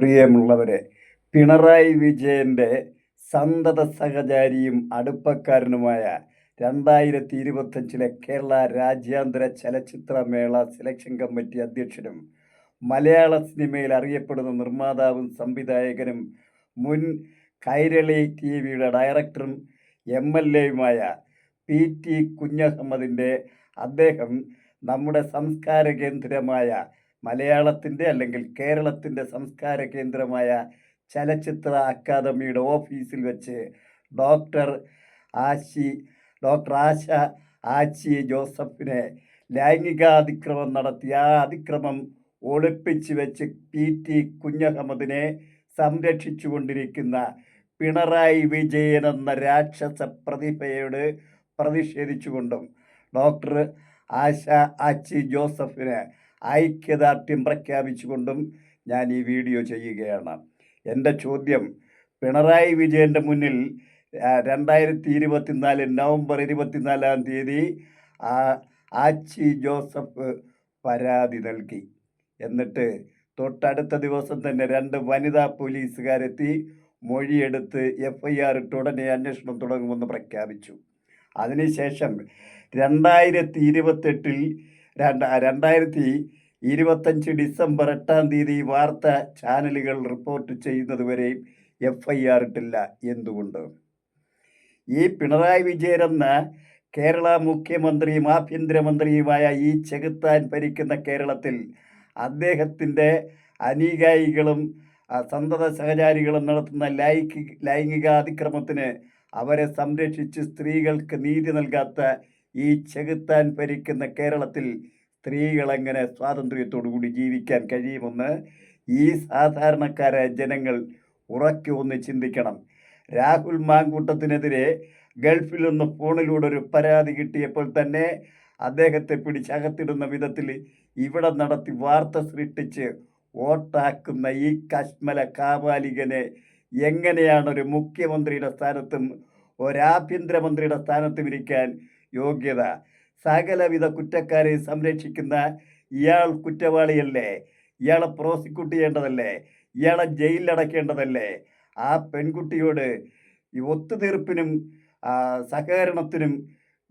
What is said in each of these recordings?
പ്രിയമുള്ളവരെ പിണറായി വിജയന്റെ സന്തത സഹചാരിയും അടുപ്പക്കാരനുമായ രണ്ടായിരത്തി ഇരുപത്തഞ്ചിലെ കേരള രാജ്യാന്തര ചലച്ചിത്രമേള സെലക്ഷൻ കമ്മിറ്റി അധ്യക്ഷനും മലയാള സിനിമയിൽ അറിയപ്പെടുന്ന നിർമ്മാതാവും സംവിധായകനും മുൻ കൈരളി ടി വിയുടെ ഡയറക്ടറും എം എൽ എയുമായ പി ടി കുഞ്ഞഹമ്മദിന്റെ അദ്ദേഹം നമ്മുടെ സംസ്കാര കേന്ദ്രമായ മലയാളത്തിന്റെ അല്ലെങ്കിൽ കേരളത്തിന്റെ സംസ്കാര കേന്ദ്രമായ ചലച്ചിത്ര അക്കാദമിയുടെ ഓഫീസിൽ വെച്ച് ഡോക്ടർ ആശി ഡോക്ടർ ആശ ആച്ചി ജോസഫിനെ ലൈംഗികാതിക്രമം നടത്തി. ആ അതിക്രമം ഒളിപ്പിച്ച് വെച്ച് പി ടി കുഞ്ഞഹമ്മദിനെ സംരക്ഷിച്ചു കൊണ്ടിരിക്കുന്ന പിണറായി വിജയൻ എന്ന രാക്ഷസ പ്രതിഭയോട് പ്രതിഷേധിച്ചുകൊണ്ടും ഡോക്ടർ ആശ ആച്ചി ജോസഫിന് ഐക്യദാർഢ്യം പ്രഖ്യാപിച്ചുകൊണ്ടും ഞാൻ ഈ വീഡിയോ ചെയ്യുകയാണ്. എന്റെ ചോദ്യം പിണറായി വിജയന്റെ മുന്നിൽ രണ്ടായിരത്തി ഇരുപത്തിനാല് നവംബർ ഇരുപത്തിനാലാം തീയതി ആച്ചി ജോസഫ് പരാതി നൽകി. എന്നിട്ട് തൊട്ടടുത്ത ദിവസം തന്നെ രണ്ട് വനിതാ പോലീസുകാരെത്തി മൊഴിയെടുത്ത് എഫ് ഐ ആർ ഇട്ട് ഉടനെ അന്വേഷണം തുടങ്ങുമെന്ന് പ്രഖ്യാപിച്ചു. അതിനുശേഷം രണ്ടായിരത്തി ഇരുപത്തെട്ടിൽ രണ്ട രണ്ടായിരത്തി ഇരുപത്തഞ്ച് ഡിസംബർ എട്ടാം തീയതി വാർത്ത ചാനലുകൾ റിപ്പോർട്ട് ചെയ്യുന്നതുവരെയും എഫ് ഐ ആർ ഇട്ടില്ല. എന്തുകൊണ്ട്? ഈ പിണറായി വിജയൻ എന്ന കേരള മുഖ്യമന്ത്രിയും ആഭ്യന്തരമന്ത്രിയുമായ ഈ ചെകുത്താൻ ഭരിക്കുന്ന കേരളത്തിൽ അദ്ദേഹത്തിന്റെ അനീകായികളും സന്തത സഹചാരികളും നടത്തുന്ന ലൈംഗിക അതിക്രമത്തിന് അവരെ സംരക്ഷിച്ച് സ്ത്രീകൾക്ക് നീതി നൽകാത്ത ഈ ചെകുത്താൻ ഭരിക്കുന്ന കേരളത്തിൽ സ്ത്രീകളെങ്ങനെ സ്വാതന്ത്ര്യത്തോടുകൂടി ജീവിക്കാൻ കഴിയുമെന്ന് ഈ സാധാരണക്കാരായ ജനങ്ങൾ ഉറക്കി ഒന്ന് ചിന്തിക്കണം. രാഹുൽ മാങ്കൂട്ടത്തിനെതിരെ ഗൾഫിൽ നിന്ന് ഫോണിലൂടെ ഒരു പരാതി കിട്ടിയപ്പോൾ തന്നെ അദ്ദേഹത്തെ പിടിച്ചകത്തിടുന്ന വിധത്തിൽ ഇവിടെ നടത്തി വാർത്ത സൃഷ്ടിച്ച് വോട്ടാക്കുന്ന ഈ കശ്മല കാപാലികനെ എങ്ങനെയാണ് ഒരു മുഖ്യമന്ത്രിയുടെ സ്ഥാനത്തും ഒരാഭ്യന്തരമന്ത്രിയുടെ സ്ഥാനത്തും ഇരിക്കാൻ യോഗ്യത. സകലവിധ കുറ്റക്കാരെ സംരക്ഷിക്കുന്ന ഇയാൾ കുറ്റവാളിയല്ലേ? ഇയാളെ പ്രോസിക്യൂട്ട് ചെയ്യേണ്ടതല്ലേ? ഇയാളെ ജയിലിലടക്കേണ്ടതല്ലേ ആ പെൺകുട്ടിയോട് ഈ ഒത്തുതീർപ്പിനും സഹകരണത്തിനും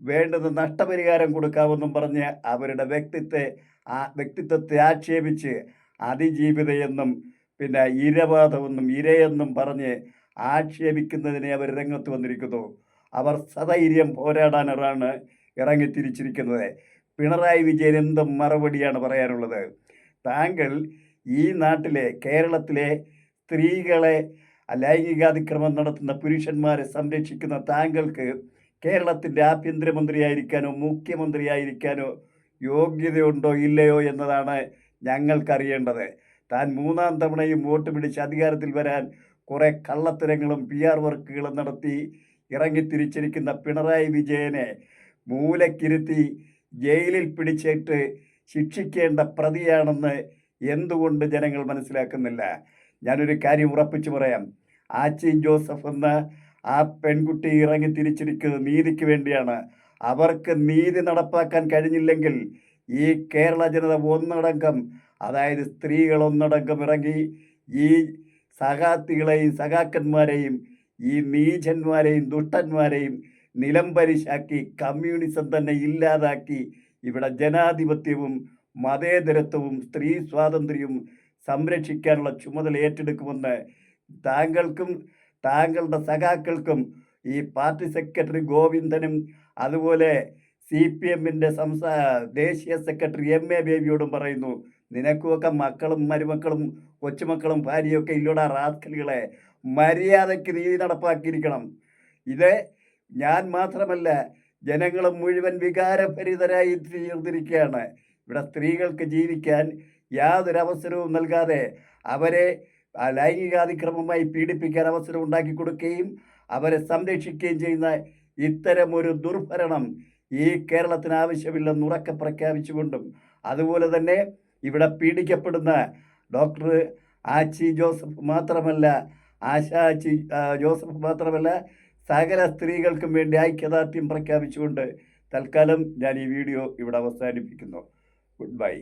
വേണ്ടത് നഷ്ടപരിഹാരം കൊടുക്കാമെന്നും പറഞ്ഞ് അവരുടെ വ്യക്തിത്വത്തെ ആ വ്യക്തിത്വത്തെ ആക്ഷേപിച്ച് അതിജീവിതയെന്നും പിന്നെ ഇരവാദമെന്നും ഇരയെന്നും പറഞ്ഞ് ആക്ഷേപിക്കുന്നതിനെ അവർ രംഗത്ത് വന്നിരിക്കുന്നു. അവർ സധൈര്യം പോരാടാനാണ് ഇറങ്ങിത്തിരിച്ചിരിക്കുന്നത്. പിണറായി വിജയൻ എന്ത് മറുപടിയാണ് പറയാനുള്ളത്. താങ്കൾ ഈ നാട്ടിലെ കേരളത്തിലെ സ്ത്രീകളെ ലൈംഗികാതിക്രമം നടത്തുന്ന പുരുഷന്മാരെ സംരക്ഷിക്കുന്ന താങ്കൾക്ക് കേരളത്തിന്റെ ആഭ്യന്തരമന്ത്രിയായിരിക്കാനോ മുഖ്യമന്ത്രിയായിരിക്കാനോ യോഗ്യതയുണ്ടോ ഇല്ലയോ എന്നതാണ് ഞങ്ങൾക്കറിയേണ്ടത്. താൻ മൂന്നാം തവണയും വോട്ട് പിടിച്ച് അധികാരത്തിൽ വരാൻ കുറേ കള്ളത്തരങ്ങളും പി ആർ വർക്കുകളും നടത്തി ഇറങ്ങിത്തിരിച്ചിരിക്കുന്ന പിണറായി വിജയനെ മൂലക്കിരുത്തി ജയിലിൽ പിടിച്ചിട്ട് ശിക്ഷിക്കേണ്ട പ്രതിയാണെന്ന് എന്തുകൊണ്ട് ജനങ്ങൾ മനസ്സിലാക്കുന്നില്ല? ഞാനൊരു കാര്യം ഉറപ്പിച്ചു പറയാം. ആച്ചി ജോസഫ് എന്ന ആ പെൺകുട്ടി ഇറങ്ങി തിരിച്ചിരിക്കുന്നത് നീതിക്ക് വേണ്ടിയാണ്. അവർക്ക് നീതി നടപ്പാക്കാൻ കഴിഞ്ഞില്ലെങ്കിൽ ഈ കേരള ജനത ഒന്നടങ്കം അതായത് സ്ത്രീകൾ ഒന്നടങ്കം ഇറങ്ങി ഈ സഹാത്തികളെയും സഖാക്കന്മാരെയും ഈ നീചന്മാരെയും ദുഷ്ടന്മാരെയും നിലംപരിശാക്കി കമ്മ്യൂണിസം തന്നെ ഇല്ലാതാക്കി ഇവിടെ ജനാധിപത്യവും മതേതരത്വവും സ്ത്രീ സ്വാതന്ത്ര്യവും സംരക്ഷിക്കാനുള്ള ചുമതല ഏറ്റെടുക്കുമെന്ന് താങ്കൾക്കും താങ്കളുടെ സഖാക്കൾക്കും ഈ പാർട്ടി സെക്രട്ടറി ഗോവിന്ദനും അതുപോലെ സി പി എമ്മിന്റെ സംസ്ഥാന ദേശീയ സെക്രട്ടറി എം എ ബേബിയോടും പറയുന്നു നിനക്കുമൊക്കെ മക്കളും മരുമക്കളും കൊച്ചുമക്കളും ഭാര്യയൊക്കെ ഇല്ലോടാ റാസ്കലുകളെ. മര്യാദയ്ക്ക് നീതി നടപ്പാക്കിയിരിക്കണം. ഇത് ഞാൻ മാത്രമല്ല ജനങ്ങൾ മുഴുവൻ വികാരഭരിതരായി തീർന്നിരിക്കുകയാണ്. ഇവിടെ സ്ത്രീകൾക്ക് ജീവിക്കാൻ യാതൊരു അവസരവും നൽകാതെ അവരെ ലൈംഗികാതിക്രമമായി പീഡിപ്പിക്കാൻ അവസരം ഉണ്ടാക്കി കൊടുക്കുകയും അവരെ സംരക്ഷിക്കുകയും ചെയ്യുന്ന ഇത്തരമൊരു ദുർഭരണം ഈ കേരളത്തിന് ആവശ്യമില്ലെന്ന് ഉറക്കെ പ്രഖ്യാപിച്ചുകൊണ്ടും അതുപോലെ തന്നെ ഇവിടെ പീഡിക്കപ്പെടുന്ന ഡോക്ടർ ആച്ചി ജോസഫ് മാത്രമല്ല ആശ ചി ജോസഫ് മാത്രമല്ല സകല സ്ത്രീകൾക്കും വേണ്ടി ഐക്യദാർഢ്യം പ്രഖ്യാപിച്ചുകൊണ്ട് തൽക്കാലം ഞാൻ ഈ വീഡിയോ ഇവിടെ അവസാനിപ്പിക്കുന്നു. Good bye.